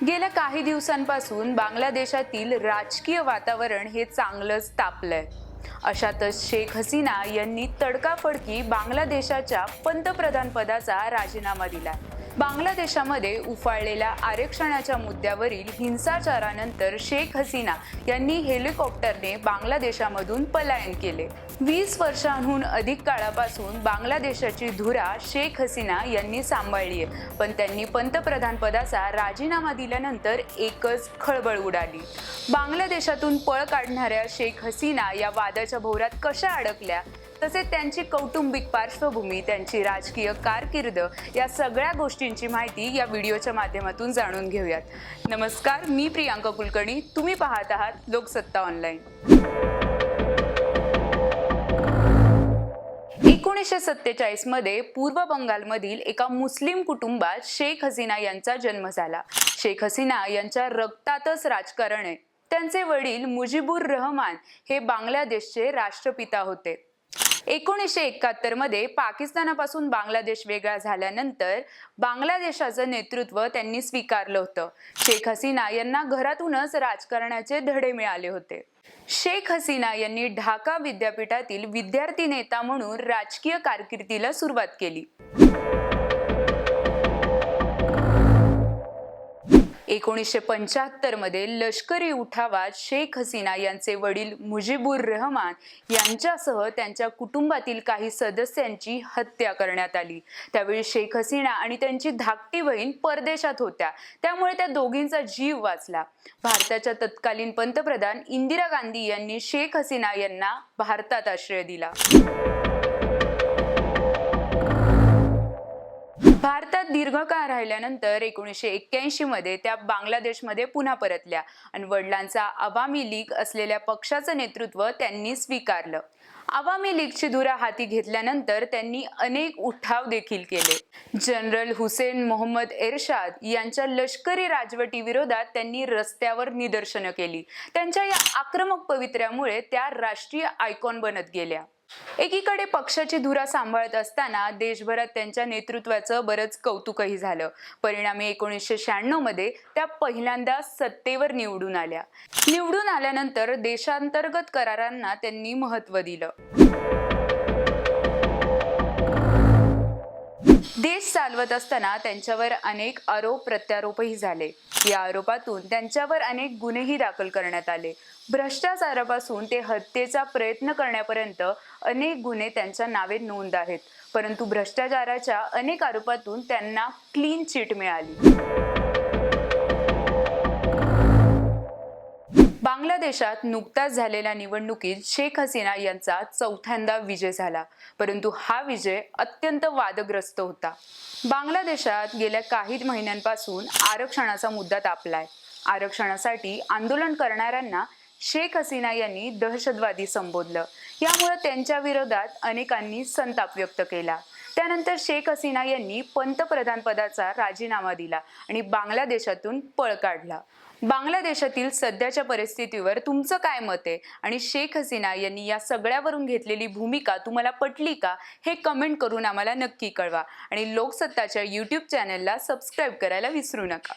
गेल्या काही दिवसांपासून बांगलादेशातील राजकीय वातावरण हे चांगलंच तापलंय. अशातच शेख हसीना यांनी तडकाफडकी बांगलादेशाच्या पंतप्रधानपदाचा राजीनामा दिला बांगलादेशामध्ये उफाळलेल्या आरक्षणाच्या मुद्द्यावरील हिंसाचारानंतर शेख हसीना यांनी हेलिकॉप्टरने बांगलादेशामधून पलायन केले. वीस वर्षांहून अधिक काळापासून बांगलादेशाची धुरा शेख हसीना यांनी सांभाळली आहे. पण त्यांनी पंतप्रधान पदाचा राजीनामा दिल्यानंतर एकच खळबळ उडाली. बांगलादेशातून पळ काढणाऱ्या शेख हसीना या वादाच्या भोवऱ्यात कशा अडकल्या? तसेच त्यांची कौटुंबिक पार्श्वभूमी त्यांची राजकीय कारकीर्द या सगळ्या गोष्टींची माहिती या व्हिडिओच्या माध्यमातून जाणून घेऊयात. नमस्कार मी प्रियांका कुलकर्णी. तुम्ही पाहत आहात लोकसत्ता ऑनलाईन. एकोणीसशे सत्तेचाळीसमध्ये पूर्व बंगालमधील एका मुस्लिम कुटुंबात शेख हसीना यांचा जन्म झाला. शेख हसीना यांच्या रक्तातच राजकारण आहे. त्यांचे वडील मुजीबुर रहमान हे बांगलादेशचे राष्ट्रपिता होते. एकोणीसशे एकाहत्तरमध्ये पाकिस्तानापासून बांगलादेश वेगळा झाल्यानंतर बांगलादेशाचं नेतृत्व त्यांनी स्वीकारलं होतं. शेख हसीना यांना घरातूनच राजकारणाचे धडे मिळाले होते. शेख हसीना यांनी ढाका विद्यापीठातील विद्यार्थी नेता म्हणून राजकीय कारकिर्दीला सुरुवात केली. एकोणीसशे पंच्याहत्तरमध्ये लष्करी उठावात शेख हसीना यांचे वडील मुजीबुर रहमान यांच्यासह त्यांच्या कुटुंबातील काही सदस्यांची हत्या करण्यात आली. त्यावेळी शेख हसीना आणि त्यांची धाकटी बहीण परदेशात होत्या. त्यामुळे त्या दोघींचा जीव वाचला. भारताच्या तत्कालीन पंतप्रधान इंदिरा गांधी यांनी शेख हसीना यांना भारतात आश्रय दिला. भारतात दीर्घकाळ राहिल्यानंतर एकोणीसशे एक्क्याऐंशी मध्ये त्या बांगलादेशमध्ये पुन्हा परतल्या आणि वडिलांचा अवामी लीग असलेल्या पक्षाचं नेतृत्व त्यांनी स्वीकारलं. आवामी लीगची धुरा हाती घेतल्यानंतर त्यांनी अनेक उठाव देखील केले. जनरल हुसेन मोहम्मद एरशाद यांच्या लष्करी राजवटीविरोधात त्यांनी रस्त्यावर निदर्शनं केली. त्यांच्या या आक्रमक पवित्र्यामुळे त्या राष्ट्रीय आयकॉन बनत गेल्या. एकीकडे पक्षाची धुरा सांभाळत असताना देशभरात त्यांच्या नेतृत्वाचं बरंच कौतुकही झालं. परिणामी एकोणीसशे शहाण्णवमध्ये त्या पहिल्यांदा सत्तेवर निवडून आल्या. निवडून आल्यानंतर देशांतर्गत करारांना त्यांनी महत्त्व दिलं. देश चालवत असताना त्यांच्यावर अनेक आरोप प्रत्यारोपही झाले. या आरोपातून त्यांच्यावर अनेक गुन्हेही दाखल करण्यात आले. भ्रष्टाचारापासून ते हत्येचा प्रयत्न करण्यापर्यंत अनेक गुन्हे त्यांच्या नावे नोंद आहेत. परंतु भ्रष्टाचाराच्या अनेक आरोपातून त्यांना क्लीन चिट मिळाली. बांगलादेशात नुकताच झालेल्या निवडणुकीत शेख हसीना यांचा चौथ्यांदा विजय झाला. परंतु हा विजय अत्यंत वादग्रस्त होता. बांगलादेशात गेल्या काही महिन्यांपासून आरक्षणाचा मुद्दा तापलाय. आरक्षणासाठी आंदोलन करणाऱ्यांना शेख हसीना यांनी दहशतवादी संबोधलं. यामुळे त्यांच्या विरोधात अनेकांनी संताप व्यक्त केला. त्यानंतर शेख हसीना यांनी पंतप्रधान पदाचा राजीनामा दिला आणि बांगलादेशातून पळ काढला. बांगलादेशातील सध्याच्या परिस्थितीवर तुमचं काय मत आहे? आणि शेख हसीना यांनी या सगळ्यावरून घेतलेली भूमिका तुम्हाला पटली का? हे कमेंट करून आम्हाला नक्की कळवा. आणि लोकसत्ताच्या यूट्यूब चॅनलला सबस्क्राईब करायला विसरू नका.